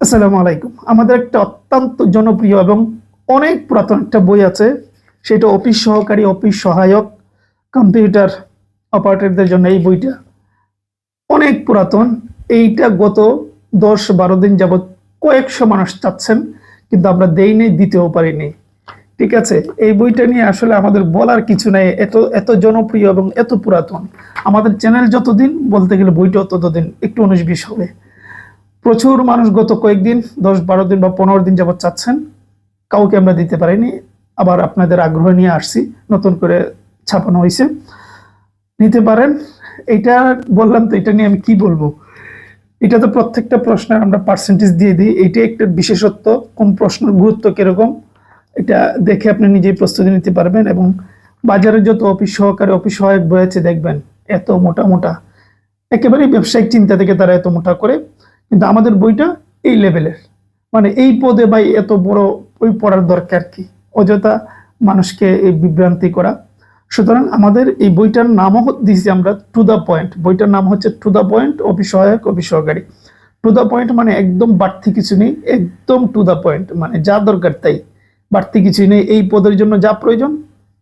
আসসালামু আলাইকুম। আমাদের একটা অত্যন্ত জনপ্রিয় এবং অনেক পুরাতন একটা বই আছে। সেটা অফিস সহকারী, অফিস সহায়ক, কম্পিউটার অপারেটরদের জন্য এই বইটা। অনেক পুরাতন। এইটা গত দশ বারো দিন যাবৎ কয়েকশো মানুষ চাচ্ছেন, কিন্তু আমরা দেই নেই, দিতেও পারিনি ঠিক আছে? এই বইটা নিয়ে আসলে আমাদের বলার কিছু নেই। এত এত জনপ্রিয় এবং এত পুরাতন। আমাদের চ্যানেল যতদিন, বলতে গেলে বইটাও ততদিন একটু উনিশ বিশ হবে। প্রচুর মানুষ গত কয়েকদিন, দশ বারো দিন বা পনেরো দিন যাবত চাচ্ছেন। কাউকে আমরা দিতে পারিনি। আবার আপনাদের আগ্রহ নিয়ে আসছি। নতুন করে ছাপানো হয়েছে নিতে পারেন। এটা বললাম তো, এটা নিয়ে আমি কি বলব? এটা তো প্রত্যেকটা প্রশ্নের আমরা পার্সেন্টেজ দিয়ে দিই। এটা একটা বিশেষত্ব। কোন প্রশ্নের গুরুত্ব কীরকম, এটা দেখে আপনি নিজেই প্রস্তুতি নিতে পারবেন এবং বাজারে যত অফিস সহকারী অফিস সহায়ক বই আছে, দেখবেন এত মোটা মোটা। একেবারেই ব্যবসায়িক চিন্তা থেকে তারা এত মোটা করে কিন্তু আমাদের বইটা এই লেভেলের। মানে এই পদে বা এত বড় বই পড়ার দরকার কি? অযথা মানুষকে এই বিভ্রান্তি করা। সুতরাং আমাদের এই বইটার নামও দিয়েছি আমরা টু দ্য পয়েন্ট। বইটার নাম হচ্ছে টু দ্য পয়েন্ট অফিস সহায়ক অফিস সহকারী টু দ্য পয়েন্ট মানে একদম বাড়তি কিছু নেই, একদম টু দ্য পয়েন্ট। মানে যা দরকার তাই। বাড়তি কিছু নেই, এই পদের জন্য যা প্রয়োজন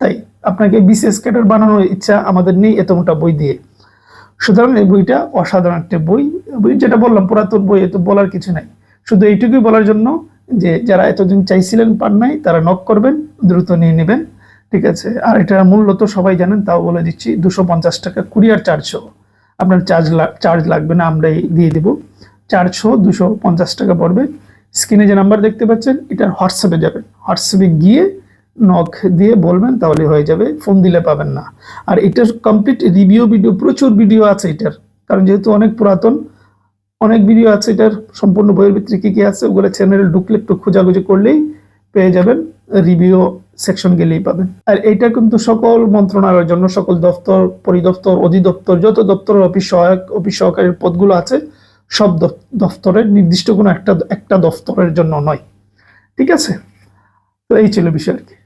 তাই। আপনাকে বিশেষ ক্যাডার বানানোর ইচ্ছা আমাদের নেই এত মোটা বই দিয়ে। সুতরাং এই বইটা অসাধারণ একটা বই। বই যেটা বললাম, পুরাতন বই এত বলার কিছু নাই। শুধু এইটুকুই বলার জন্য যে যারা এতদিন চাইছিলেন পান নাই, তারা নক করবেন, দ্রুত নিয়ে নেবেন, ঠিক আছে? আর এটার মূল্য তো সবাই জানেন, তাও বলে দিচ্ছি, দুশো পঞ্চাশ টাকা, কুরিয়ার চারশো আপনার চার্জ চার্জ লাগবে না আমরাই দিয়ে দেবো। চারশো দুশো পঞ্চাশ টাকা পড়বে। স্ক্রিনে যে নাম্বার দেখতে পাচ্ছেন এটা হোয়াটসঅ্যাপে যাবেন। হোয়াটসঅ্যাপে গিয়ে নক দিয়ে বলবেন, তাহলে হয়ে যাবে, ফোন দিলে পাবেন না। আর এটার কমপ্লিট রিভিউ ভিডিও প্রচুর ভিডিও আছে এটার। কারণ যেহেতু অনেক পুরাতন, অনেক ভিডিও আছে এটার, সম্পূর্ণ বইয়ের ভিতরে কী কী আছে, ওগুলো চ্যানেলে ঢুকলে একটু খোঁজাখুঁজি করলেই পেয়ে যাবেন রিভিউ সেকশন গেলেই পাবেন। আর এটা কিন্তু সকল মন্ত্রণালয়ের জন্য, সকল দপ্তর, পরিদপ্তর, অধিদপ্তর, যত দপ্তরের অফিস সহায়ক অফিস সহকারীর পদগুলো আছে, সব দপ- দপ্তরের নির্দিষ্ট কোনো একটা একটা দপ্তরের জন্য নয়। ঠিক আছে? তো এই ছিল বিষয় আর কি।